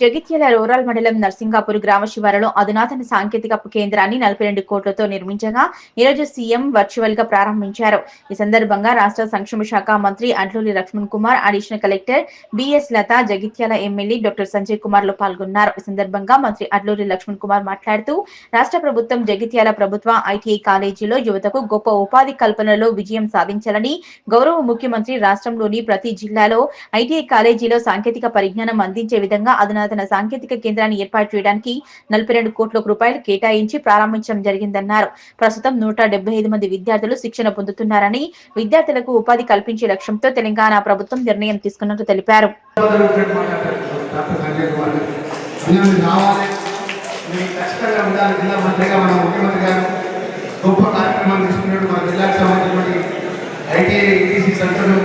Jagtial rural మండలం నర్సింగాపూర్ గ్రామ శివారులో అధునాతన సాంకేతిక కేంద్రాన్ని నలభై రెండు కోట్లతో నిర్మించగా ఈరోజు సీఎం వర్చువల్గా ప్రారంభించారు. ఈ సందర్భంగా రాష్ట్ర సంక్షేమ శాఖ మంత్రి Adluri Laxman Kumar additional collector BS Latha Jagtial MLA doctor Sanjay కుమార్లో పాల్గొన్నారు. ఈ సందర్భంగా మంత్రి అడ్లూరి లక్ష్మణ్ కుమార్ మాట్లాడుతూ రాష్ట్ర ప్రభుత్వం జగిత్యాల ప్రభుత్వ ఐటీఐ కాలేజీలో యువతకు గొప్ప ఉపాధి కల్పనలో విజయం సాధించాలని గౌరవ ముఖ్యమంత్రి రాష్ట్రంలోని ప్రతి జిల్లాలో ఐటీఐ కాలేజీలో సాంకేతిక పరిజ్ఞానం అందించే విధంగా అధునాతన సాంకేతిక కేంద్రాన్ని ఏర్పాటు చేయడానికి నలభై రెండు కోట్ల రూపాయలు కేటాయించి ప్రారంభించడం జరిగిందన్నారు. ప్రస్తుతం నూట డెబ్బై ఐదు మంది విద్యార్థులు శిక్షణ పొందుతున్నారని విద్యార్థులకు ఉపాధి కల్పించే లక్ష్యంతో తెలంగాణ ప్రభుత్వం నిర్ణయం తీసుకున్నట్లు తెలిపారు. గొప్ప కార్యక్రమాలు తీసుకున్నాడు మన జిల్లాకు సంబంధించినటువంటి ఐటీఐ ఈటీసీ సెంటర్ను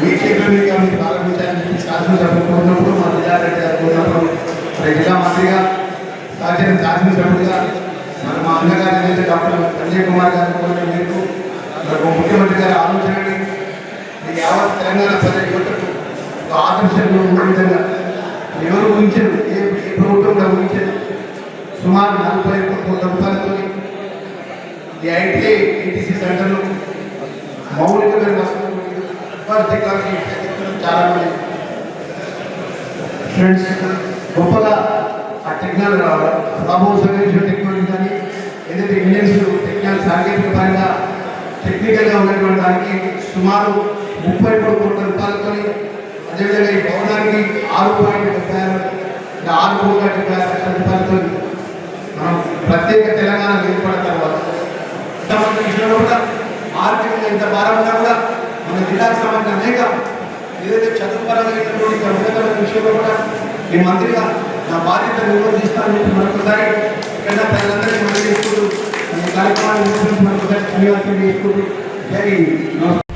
మీ చేతుల ప్రారంభించాలని చెప్పి శాసనసభ్యులు మరి జిల్లా మంత్రిగా సాధ్యం శాసనసభ్యుడిగా మరి మా అన్నగారు ఏదైతే డాక్టర్ సంజయ్ కుమార్ గారు కోరిక మేరకు మరి ముఖ్యమంత్రి గారి ఆలోచనని ఈ యావత్ తెలంగాణ ప్రజల యువతకు ఒక ఆదర్శంగా ఉన్న విధంగా ఎవరు ఊహించరు ఏ ఏ ప్రభుత్వం ఊహించరు సుమారు నలభై ఒక్క కోట్ల రూపాయలతో ఈ ఐటీఐ ఈటీసీ సెంటర్లు మౌలికమైన వస్తువులు ఉపాధి చాలా మంది ఫ్రెండ్స్ గొప్పగా ఆ టెక్నాలజీ రాబో సంబంధించిన టెక్నాలజీ కానీ ఏదైతే ఇండియన్స్ టెక్నాలజీ సాంకేతిక పరంగా టెక్నికల్గా ఉన్నటువంటి దానికి సుమారు ముప్పై మూడు కోట్ల రూపాయలతో అదేవిధంగా ఈ భవనానికి ఆరు పాయింట్ డెబ్బై ఆరు ఇంకా ఆరు కోట్ల డెబ్బై ఆరు లక్షల రూపాయలతో మనం ప్రత్యేక తెలంగాణ ఏర్పడిన తర్వాత. ఇంతమంది విషయంలో కూడా ఆర్థికంగా ఇంత భారం ఉన్నా కూడా మన జిల్లాకు సంబంధించిన అనేక ఏదైతే చదువు పరంగా ఉన్నటువంటి విషయంలో కూడా ఈ మంత్రిగా నా బాధ్యత నిర్వర్తిస్తానని చెప్పి మరొకసారి ఇక్కడ ప్రజలందరికీ మనం చేసుకుంటూ ఈ కార్యక్రమాన్ని నిర్వహించి మరొకసారి ధన్యవాదాలు చేసుకుంటూ జై నమస్కారం